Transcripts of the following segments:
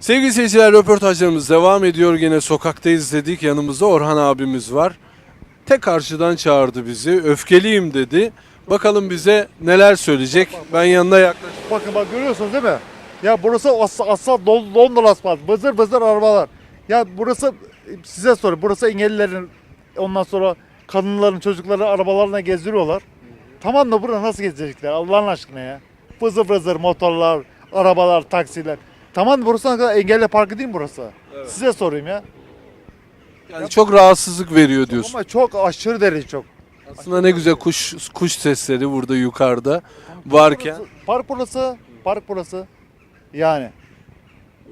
Sevgili seyirciler röportajlarımız devam ediyor. Gene sokaktayız dedik. Yanımızda Orhan abimiz var. Tek karşıdan çağırdı bizi. Öfkeliyim dedi. Bakalım bize neler söyleyecek. Ben yanına yaklaştım. Bakın bak görüyorsunuz değil mi? Ya burası as asfalt, Lon- London asfalt, vızır vızır arabalar. Ya burası size soruyorum, burası engellilerin ondan sonra kadınların, çocukları arabalarına gezdiriyorlar. Tamam da burada nasıl gezecekler Allah'ın aşkına ya? Vızır vızır motorlar, arabalar, taksiler. Tamam burası ne kadar engelli parkı değil mi burası? Size sorayım ya. Yani çok rahatsızlık veriyor diyorsun. Ama çok aşırı derece çok. Aslında ne güzel kuş kuş sesleri burada yukarıda varken Burası- park burası, park burası. Yani.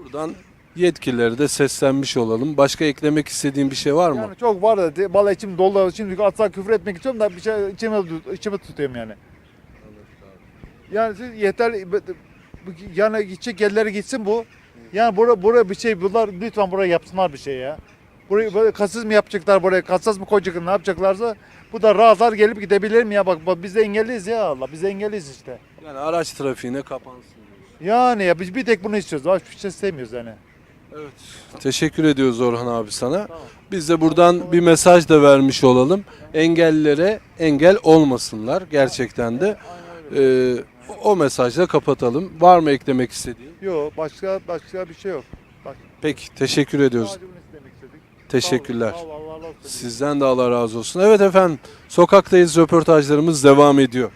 buradan yetkililere de seslenmiş olalım. Başka eklemek istediğin bir şey var mı? Yani çok var da vallahi içim dolu. Şimdi asla küfür etmek istiyorum da bir şey içime, içime tutuyorum yani. Yani siz yeter yani gidecek yerlere gitsin bu. Yani bura bura bir şey bunlar lütfen buraya yapsınlar bir şey ya. Burayı böyle kasız mı yapacaklar buraya kasas mı koyacaklar ne yapacaklarsa bu da rahatlar gelip gidebilir mi ya bak, bak biz de engelliyiz ya Allah biz de engelliyiz işte. Yani araç trafiğine kapansın. Yani ya biz bir tek bunu istiyoruz. Başka bir şey istemiyoruz yani. Evet. Teşekkür ediyoruz Orhan abi sana. Tamam. Biz de buradan bir mesaj da vermiş olalım. Engellilere engel olmasınlar gerçekten de. Ee, o mesajla kapatalım. Var mı eklemek istediğin? Yok, başka başka bir şey yok. Bak. Peki, teşekkür ediyoruz. Teşekkürler. Sizden de Allah razı olsun. Evet efendim, sokaktayız röportajlarımız devam ediyor.